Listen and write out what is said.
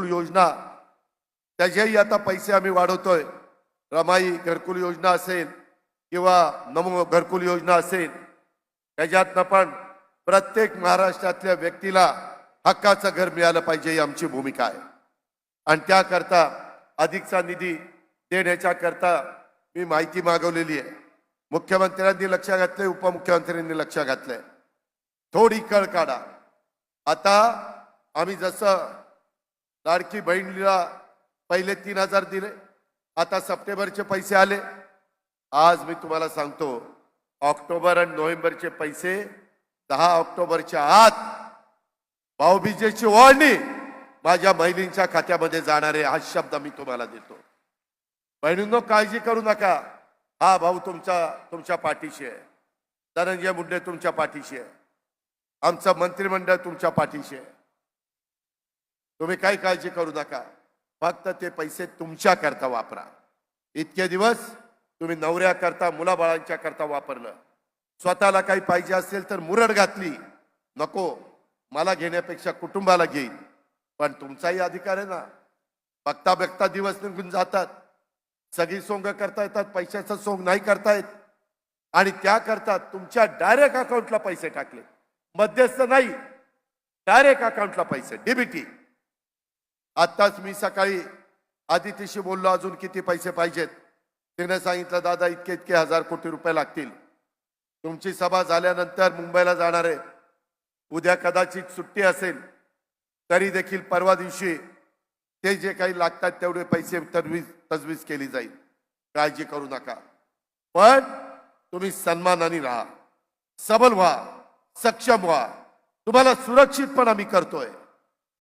घरकुल योजना. त्याच्याही आता पैसे आम्ही वाढवतोय. रमाई घरकुल योजना असेल किंवा नमो घरकुल योजना असेल त्याच्यातनं पण प्रत्येक महाराष्ट्रातल्या व्यक्तीला हक्काचं घर मिळालं पाहिजे ही आमची भूमिका आहे. आणि त्याकरता अधिकचा निधी देण्याच्या करता मी माहिती मागवलेली आहे. मुख्यमंत्र्यांनी लक्ष घातलंय उपमुख्यमंत्र्यांनी लक्ष घातलंय. थोडी कळ काढा. आता आम्ही जसं लाडकी बहिणीला पहिले तीन हजार दिले आता सप्टेंबरचे पैसे आले. आज मी तुम्हाला सांगतो ऑक्टोबर आणि नोव्हेंबरचे पैसे दहा ऑक्टोबरच्या आत भाऊबीजेची ओळणी माझ्या बहिणींच्या खात्यामध्ये जाणार आहे हा शब्द मी तुम्हाला देतो. बहिणींनो काळजी करू नका. हा भाऊ तुमचा तुमच्या पाठीशी आहे. धनंजय मुंडे तुमच्या पाठीशी आहे. आमचं मंत्रिमंडळ तुमच्या पाठीशी आहे. तुम्ही काही काळजी करू नका. फक्त ते पैसे तुमच्या करता वापरा. इतके दिवस तुम्ही नवऱ्या करता मुलाबाळांच्या करता वापरलं. स्वतःला काही पाहिजे असेल तर मुरड घातली. नको. मला घेण्यापेक्षा कुटुंबाला घेईन. पण तुमचाही अधिकार आहे ना. बघता बघता दिवस निघून जातात. सगळी सोंग करता येतात पैशाचं सोंग नाही करता येत. आणि त्या करता तुमच्या डायरेक्ट अकाउंटला पैसे टाकले. मध्यस्थ नाही. डायरेक्ट अकाउंटला पैसे डीबीटी आत्ताच मी सकाळी आदितीशी बोललो अजून किती पैसे पाहिजेत? तिने सांगितलं दादा इतके इतके हजार कोटी रुपये लागतील. तुमची सभा झाल्यानंतर मुंबईला जाणार आहे. उद्या कदाचित सुट्टी असेल तरी देखील परवा दिवशी ते जे काही लागतात तेवढे पैसे तजवीज तजवीज केली जाईल. काळजी करू नका. पण तुम्ही सन्मानाने राहा. सबल व्हा सक्षम व्हा. तुम्हाला सुरक्षित पण आम्ही करतोय.